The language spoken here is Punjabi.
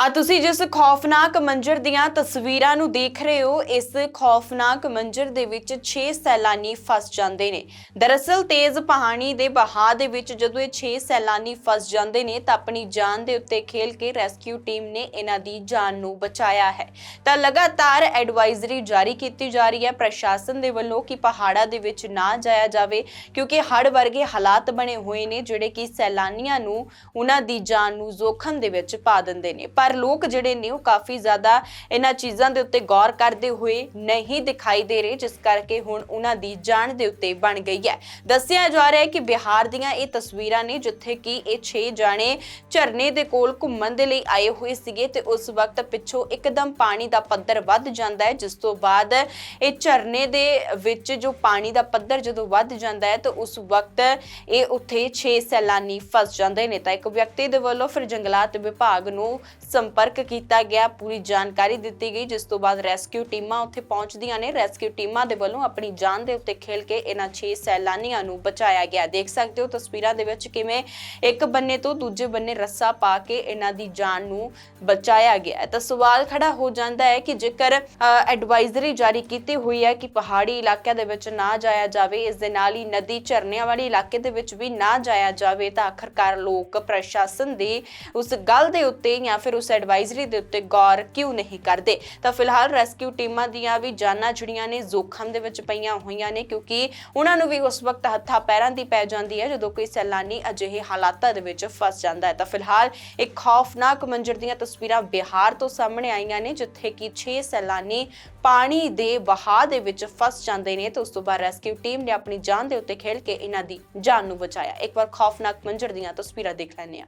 ਆ ਤੁਸੀਂ ਜਿਸ ਖੌਫਨਾਕ ਮੰਜ਼ਰ ਦੀਆਂ ਤਸਵੀਰਾਂ ਨੂੰ ਦੇਖ ਰਹੇ ਹੋ, ਇਸ ਖੌਫਨਾਕ ਮੰਜ਼ਰ ਦੇ ਵਿੱਚ 6 ਸੈਲਾਨੀ ਫਸ ਜਾਂਦੇ ਨੇ। ਦਰਅਸਲ ਤੇਜ਼ ਪਹਾੜੀ ਦੇ ਬਹਾਅ ਦੇ ਵਿੱਚ ਜਦੋਂ ਇਹ 6 ਸੈਲਾਨੀ ਫਸ ਜਾਂਦੇ ਨੇ, ਤਾਂ ਆਪਣੀ ਜਾਨ ਦੇ ਉੱਤੇ ਖੇਲ ਕੇ ਰੈਸਕਿਊ ਟੀਮ ਨੇ ਇਹਨਾਂ ਦੀ ਜਾਨ ਨੂੰ ਬਚਾਇਆ ਹੈ। ਤਾਂ ਲਗਾਤਾਰ ਐਡਵਾਈਜ਼ਰੀ ਜਾਰੀ ਕੀਤੀ ਜਾ ਰਹੀ ਹੈ ਪ੍ਰਸ਼ਾਸਨ ਦੇ ਵੱਲੋਂ ਕਿ ਪਹਾੜਾਂ ਦੇ ਵਿੱਚ ਨਾ ਜਾਇਆ ਜਾਵੇ, ਕਿਉਂਕਿ ਹੜ੍ਹ ਵਰਗੇ ਹਾਲਾਤ ਬਣੇ ਹੋਏ ਨੇ, ਜਿਹੜੇ ਕਿ ਸੈਲਾਨੀਆਂ ਨੂੰ ਉਹਨਾਂ ਦੀ ਜਾਨ ਨੂੰ ਜ਼ੋਖਮ ਦੇ ਵਿੱਚ ਪਾ ਦਿੰਦੇ ਨੇ। ਪਰ ਲੋਕ ਜਿਹੜੇ ਨੇ ਉਹ ਕਾਫੀ ਜ਼ਿਆਦਾ ਇਹਨਾਂ ਚੀਜ਼ਾਂ ਦੇ ਉੱਤੇ ਗੌਰ ਕਰਦੇ ਹੋਏ ਨਹੀਂ ਦਿਖਾਈ ਦੇ ਰਹੇ, ਜਿਸ ਕਰਕੇ ਹੁਣ ਉਹਨਾਂ ਦੀ ਜਾਨ ਦੇ ਉੱਤੇ ਬਣ ਗਈ ਹੈ। ਦੱਸਿਆ ਜਾ ਰਿਹਾ ਹੈ ਕਿ ਬਿਹਾਰ ਦੀਆਂ ਇਹ ਤਸਵੀਰਾਂ ਨੇ ਜਿੱਥੇ ਕਿ ਇਹ 6 ਜਾਣੇ ਝਰਨੇ ਦੇ ਕੋਲ ਘੁੰਮਣ ਦੇ ਲਈ ਆਏ ਹੋਏ ਸੀਗੇ ਤੇ ਉਸ ਵਕਤ ਪਿੱਛੋਂ ਇੱਕਦਮ ਪਾਣੀ ਦਾ ਪੱਧਰ ਵੱਧ ਜਾਂਦਾ ਹੈ, ਜਿਸ ਤੋਂ ਬਾਅਦ ਇਹ ਝਰਨੇ ਦੇ ਵਿੱਚ ਜੋ ਪਾਣੀ ਦਾ ਪੱਧਰ ਜਦੋਂ ਵੱਧ ਜਾਂਦਾ ਹੈ, ਤਾਂ ਉਸ ਵਕਤ ਇਹ ਉੱਥੇ 6 ਸੈਲਾਨੀ ਫਸ ਜਾਂਦੇ ਨੇ। ਤਾਂ ਇੱਕ ਵਿਅਕਤੀ ਦੇ ਵੱਲੋਂ ਫਿਰ ਜੰਗਲਾਤ ਵਿਭਾਗ ਨੂੰ ਸੰਪਰਕ ਕੀਤਾ ਗਿਆ, ਪੂਰੀ ਜਾਣਕਾਰੀ ਦਿੱਤੀ ਗਈ, ਜਿਸ ਤੋਂ ਬਾਅਦ ਰੈਸਕਿਊ ਟੀਮਾਂ ਉੱਥੇ ਪਹੁੰਚਦੀਆਂ ਨੇ। ਰੈਸਕਿਊ ਟੀਮਾਂ ਦੇ ਵੱਲੋਂ ਆਪਣੀ ਜਾਨ ਦੇ ਉੱਤੇ ਖੇਲ ਕੇ ਇਹਨਾਂ 6 ਸੈਲਾਨੀਆਂ ਨੂੰ ਬਚਾਇਆ ਗਿਆ। ਦੇਖ ਸਕਦੇ ਹੋ ਤਸਵੀਰਾਂ ਦੇ ਵਿੱਚ ਕਿਵੇਂ ਇੱਕ ਬੰਨੇ ਤੋਂ ਦੂਜੇ ਬੰਨੇ ਰੱਸਾ ਪਾ ਕੇ ਇਹਨਾਂ ਦੀ ਜਾਨ ਨੂੰ ਬਚਾਇਆ ਗਿਆ ਤਾਂ ਸਵਾਲ ਖੜਾ ਹੋ ਜਾਂਦਾ ਹੈ ਕਿ ਜੇਕਰ ਐਡਵਾਈਜ਼ਰੀ ਜਾਰੀ ਕੀਤੀ ਹੋਈ ਹੈ ਕਿ ਪਹਾੜੀ ਇਲਾਕਿਆਂ ਦੇ ਵਿੱਚ ਨਾ ਜਾਇਆ ਜਾਵੇ, ਇਸ ਦੇ ਨਾਲ ਹੀ ਨਦੀ ਝਰਨਿਆਂ ਵਾਲੇ ਇਲਾਕੇ ਦੇ ਵਿੱਚ ਵੀ ਨਾ ਜਾਇਆ ਜਾਵੇ, ਤਾਂ ਆਖਰਕਾਰ ਲੋਕ ਪ੍ਰਸ਼ਾਸਨ ਦੀ ਉਸ ਗੱਲ ਦੇ ਉੱਤੇ ਜਾਂ ਫਿਰ ਉਸ ਐਡਵਾਈਜ਼ਰੀ ਦੇ ਉੱਤੇ ਗੌਰ ਕਿਉਂ ਨਹੀਂ ਕਰਦੇ? ਤਾਂ ਫਿਲਹਾਲ ਰੈਸਕਿਊ ਟੀਮਾਂ ਦੀਆਂ ਵੀ ਜਾਨਾਂ ਜਿਹੜੀਆਂ ਨੇ, ਜ਼ੋਖਮ ਦੇ ਵਿੱਚ ਪਈਆਂ ਹੋਈਆਂ ਨੇ, ਕਿਉਂਕਿ ਉਹਨਾਂ ਨੂੰ ਵੀ ਉਸ ਵਕਤ ਹੱਥਾਂ ਪੈਰਾਂ ਦੀ ਪੈ ਜਾਂਦੀ ਹੈ, ਜਦੋਂ ਕੋਈ ਸੈਲਾਨੀ ਅਜਿਹੇ ਹਾਲਾਤਾਂ ਦੇ ਵਿੱਚ ਫਸ ਜਾਂਦਾ ਹੈ। ਤਾਂ ਫਿਲਹਾਲ ਇੱਕ ਖੌਫਨਾਕ ਮੰਜ਼ਰ ਦੀਆਂ ਤਸਵੀਰਾਂ ਬਿਹਾਰ ਤੋਂ ਸਾਹਮਣੇ ਆਈਆਂ ਨੇ, ਜਿੱਥੇ ਕਿ 6 ਸੈਲਾਨੀ ਪਾਣੀ ਦੇ ਵਹਾਅ ਦੇ ਵਿੱਚ ਫਸ ਜਾਂਦੇ ਨੇ ਤੇ ਉਸ ਤੋਂ ਬਾਅਦ ਰੈਸਕਿਊ ਟੀਮ ਨੇ ਆਪਣੀ ਜਾਨ ਦੇ ਉੱਤੇ ਖੇਲ ਕੇ ਇਹਨਾਂ ਦੀ ਜਾਨ ਨੂੰ ਬਚਾਇਆ। ਇੱਕ ਵਾਰ ਖੌਫਨਾਕ ਮੰਜ਼ਰ ਦੀਆਂ ਤਸਵੀਰਾਂ ਦੇਖ ਲੈਣੇ ਹਾਂ।